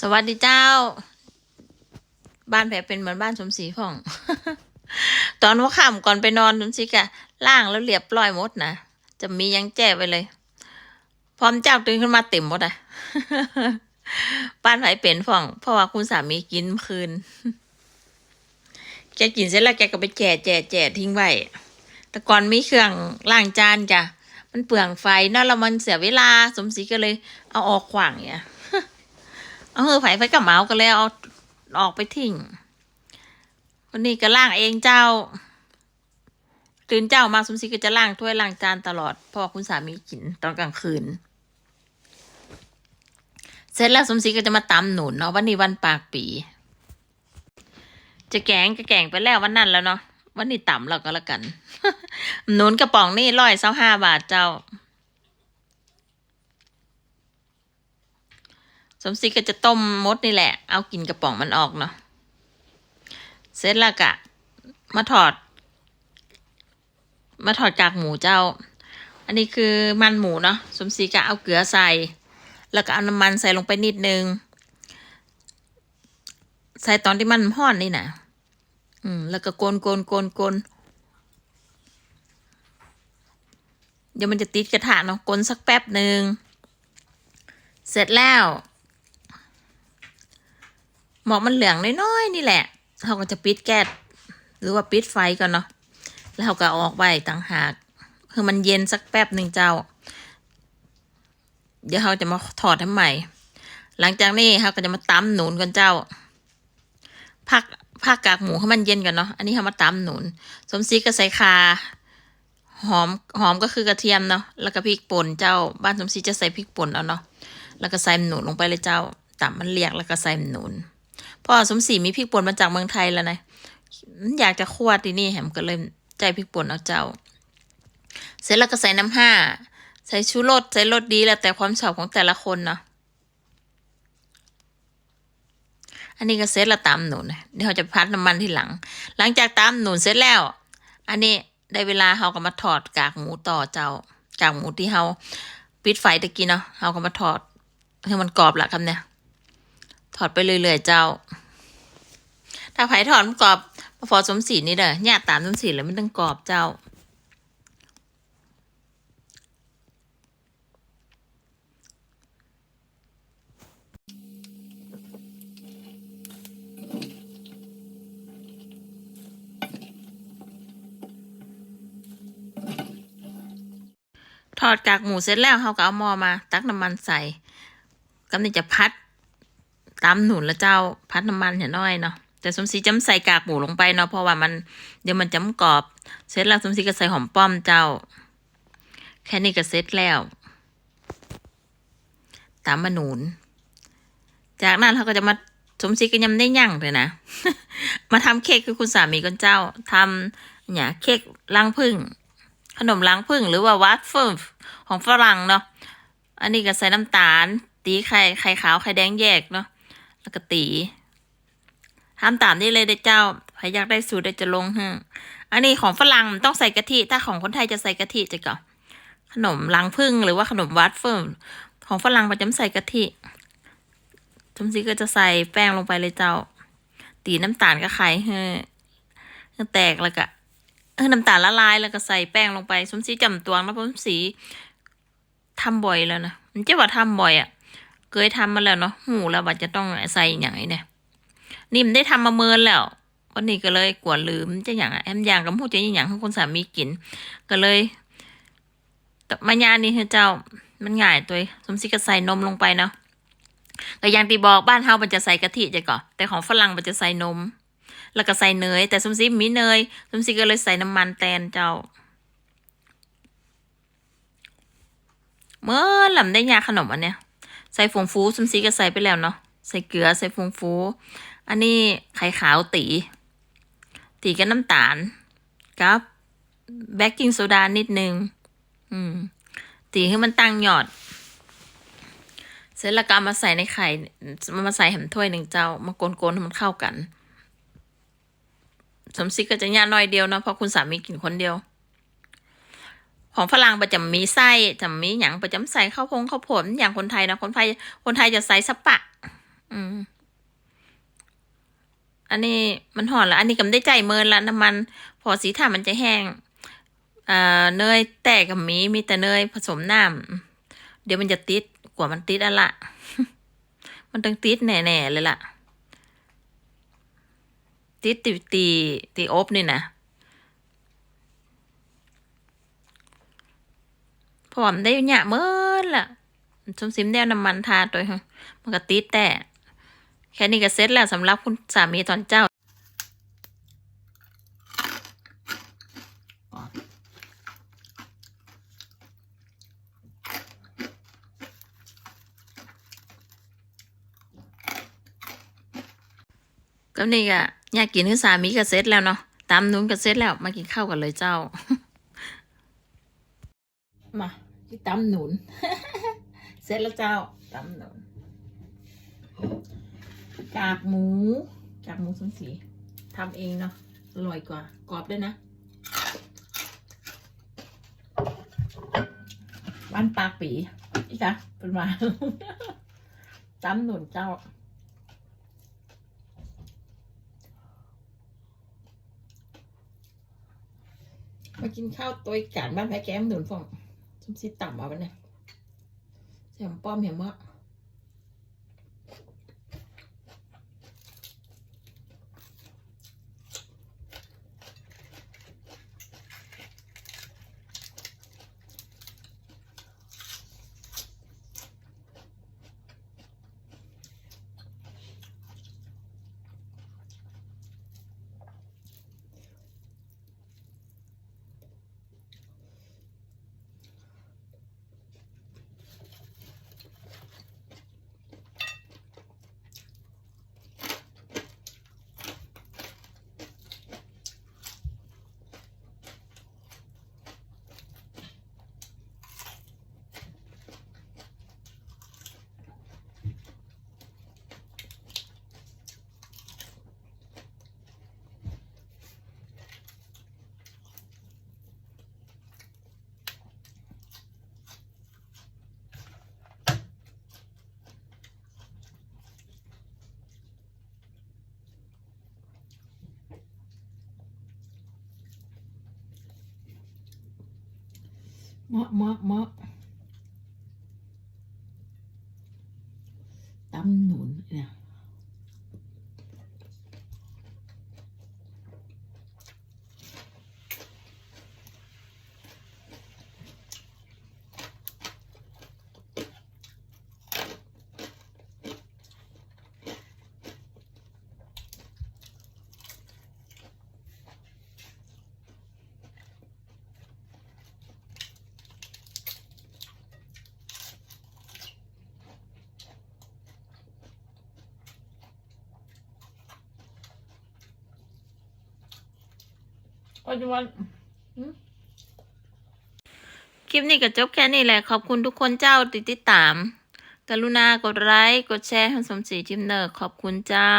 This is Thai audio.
สวัสดีเจ้า บ้านแผลเป็นเหมือนบ้านสมศรีพ่อง ตอนหัวค่ำก่อนไปนอนสมศรีกะล่างแล้วเรียบร้อยหมดนะจะมียังแจ้ไปเลย พร้อมเจ้าตื่นขึ้นมาเต็มหมดอะบ้านไผเป็นพ่อง เพราะว่าคุณสามีกินคืนแกกินเสร็จแล้วแกก็ไปแจ่แจ่แจ่ทิ้งไว้แต่ก่อนมีเครื่องล้างจานจ้ะมันเปลืองไฟนอะแล้วมันเสียเวลาสมศรีก็เลยเอาออกขวางเนี่ย เอาเฮอไฟไฟกับเมาส์ก็เลยเอาออกไปทิ้งวันนี้ก็ล่างเองเจ้า ตื่นเจ้ามาสมศรีก็จะล่างถ้วยล่างจานตลอดพ่อคุณสามีกินตอนกลางคืน เสร็จแล้วสมศรีก็จะมาตำหนุนเนาะวันนี้วันปากปี จะแกงก็แกงไปแล้ววันนั้นแล้วเนาะวันนี้ต่ำเราก็แล้วกัน หนุนกระป๋องนี่ร้อยเศร้าห้าบาทเจ้า สมศรีก็จะต้มมดนี่แหละ เอากินกระป๋องมันออกเนาะ เสร็จแล้วกะ มาถอด มาถอดกากหมูเจ้า อันนี้คือมันหมูเนาะ สมศรีก็เอาเกลือใส่ แล้วก็เอาน้ำมันใส่ลงไปนิดนึง ใส่ตอนที่มันห่อนนี่นะอืม แล้วก็โกนโกนโกนโกนเดี๋ยวมันจะติดกระทะเนาะโกนสักแป๊บหนึ่ง เสร็จแล้ว หมอกมันเหลืองน้อยๆนี่แหละเขาก็จะปิดแก๊สหรือว่าปิดไฟก่อนเนาะแล้วเขาก็ออกไว้ต่างหากคือมันเย็นสักแป๊บหนึ่งเจ้า เดี๋ยวเขาจะมาถอดให้ใหม่ หลังจากนี้เขาก็จะมาตำหนุนกันเจ้าพักพักกากหมูให้มันเย็นกันเนาะอันนี้เขามาตำหนุน สมศรีก็ใส่คาหอมหอมก็คือกระเทียมเนาะแล้วก็พริกป่นเจ้า บ้านสมศรีจะใส่พริกป่นเอาเนาะแล้วก็ใส่หนุนลงไปเลยเจ้าตำมันเรียกแล้วก็ใส่หนุน พ่อสมศรีมีพริกป่นมาจากเมืองไทยแล้วนะมันอยากจะคั่วที่นี่แหมก็เลยใจพริกป่นเอาเจ้า เสร็จแล้วก็ใส่น้ำห้าใส่ชูรสใส่รสดีแล้วแต่ความชอบของแต่ละคนเนาะอันนี้ก็เสร็จแล้วตามหนุนนะเดี๋ยวเราจะพัดน้ำมันทีหลัง หลังจากตามหนุนเสร็จแล้ว อันนี้ได้เวลาเราก็มาถอดกากหมูต่อเจ้ากากหมูที่เราปิดไฟตะกี้เนาะเราก็มาถอดให้มันกรอบละคำเนี่ย ถอดไปเรื่อยๆเจ้า ถ้าไผ่ถอดมันกรอบพอสมศรีนี่เด้อเนี่ยตามสมศรีแล้วมันต้องกรอบเจ้า ทอดกากหมูเสร็จแล้วเขาก็เอาหม้อมา ตักน้ำมันใส่กำลังจะพัด ตามหนุนแล้วเจ้าพัดน้ำมันเห็นน้อยเนาะแต่สมศรีจำใส่กากหมูลงไปเนาะเพราะว่ามันเดี๋ยวมันจะกรอบ เสร็จแล้วสมศรีก็ใส่หอมป้อมเจ้า แค่นี้ก็เสร็จแล้วตามมาหนุนจากนั้นเขาก็จะมาสมศรีก็ยังได้ยั่งเลยนะ มาทำเค้กคือคุณสามีกันเจ้าทำเนี่ยเค้กรังผึ้งขนมล้างผึ้งหรือว่าวัฟเฟิลของฝรั่งเนาะอันนี้ก็ใส่น้ำตาล ตีไข่ไข่ขาวไข่แดงแยกเนาะ แล้วก็ตีทำตามนี้เลยเด้เจ้าใครอยากได้สูตรได้จะลงให้อันนี้ของฝรั่งต้องใส่กะทิ ถ้าของคนไทยจะใส่กะทิจะก่อนขนมล้างผึ้งหรือว่าขนมวัฟเฟิลของฝรั่งประจำใส่กะทิจำซีก็จะใส่แป้งลงไปเลยเจ้า ตีน้ำตาลกับไข่ให้ให้แตกแล้วก็เออน้ำตาลละลายแล้วก็ใส่แป้งลงไปสมศรีจำตวงแล้วสมศรีทำบ่อยแล้วนะมันจะว่าทำบ่อยอะ่ะ เคยทำมาแล้วเนาะหูแล้วว่าจะต้องใส่อย่างไรเนี่ยนี่มันได้ทำมาเมินแล้ววันนี้ก็เลยกวดลืมจะอย่างแอมอย่างกับพูดจะอย่างให้คนสามีกิน ก็เลยแต่มายานี่เจ้ามันง่ายตัวสมศรีก็ใส่นมลงไปเนาะก็อย่างที่บอกบ้านเฮามันจะใส่กะทิจะก่อนแต่ของฝรั่งมันจะใส่นม แล้วก็ใส่เนย แต่สมศรีมีเนยสมศรีก็เลยใส่น้ำมันแทนเจ้า เมื่อลำได้ยาขนมอันเนี้ย ใส่ฟงฟูสมศรีก็ใส่ไปแล้วเนาะใส่เกลือใส่ฟงฟู อันนี้ไข่ขาวตี ตีกับน้ำตาลกับเบกกิ้งโซดานิดนึง อืม ตีให้มันตั้งหยอด เสร็จแล้วก็ามาใส่ในไข่มาใส่แหมถ้วยหนึ่งเจ้า มาโกนๆให้มันเข้ากัน สมศรีก็จะย่าน้อยเดียวเนาะเพราะคุณสามีกินคนเดียว ของฝรั่งประจำมีไส้จำมีอย่างประจำใส่ข้าวพงข้าวผลอย่างคนไทยนะคนไทย คนไทยจะใส่สปะ อืม อันนี้มันห่อนละอันนี้กำได้ใจเมินละน้ำมัน พอสีถ่ามันจะแห้งอ่าเนยแตกกับมีมีแต่เนยผสมน้ำเดี๋ยวมันจะติดกว่ามันติดอะละมันต้องติดแน่ๆเลยล่ะ ติดตีตีตีอบนี่นะ เพราะวามันได้หยะเมินละชมซิมแนวน้ำมันทาตัวฮะมันก็ติดแต่ แค่นี้ก็เสร็จแล้วสำหรับคุณสามีตอนเจ้าก็นี่ก็อยากกินคือสามีก็เสร็จแล้วเนาะตามนู้นก็เสร็จแล้วมากินข้าวกันเลยเจ้า มาที่ตำหนุน เสร็จแล้วเจ้าตำหนุนกากหมูกากหมูสมสีทำเองเนาะอร่อยกว่ากรอบด้วยนะบ้านปากปีอีกอะเป็นมาตำหนุนเจ้ามากินข้าวตัวอีกการบ้านแพ้แก้มหนุนฟอง ซุปซีต่ำเอาไปเนี่ยแซมป้อมเห็นมั้ย เหมาะเหมาะเหมาะตำหนุนเนี่ย ปัจจุบันคลิปนี้ก็จบแค่นี้แหละ ขอบคุณทุกคนเจ้าติดติดตาม กรุณากดไลค์ กดแชร์ให้สมศรีจิมเนอร์ ขอบคุณเจ้า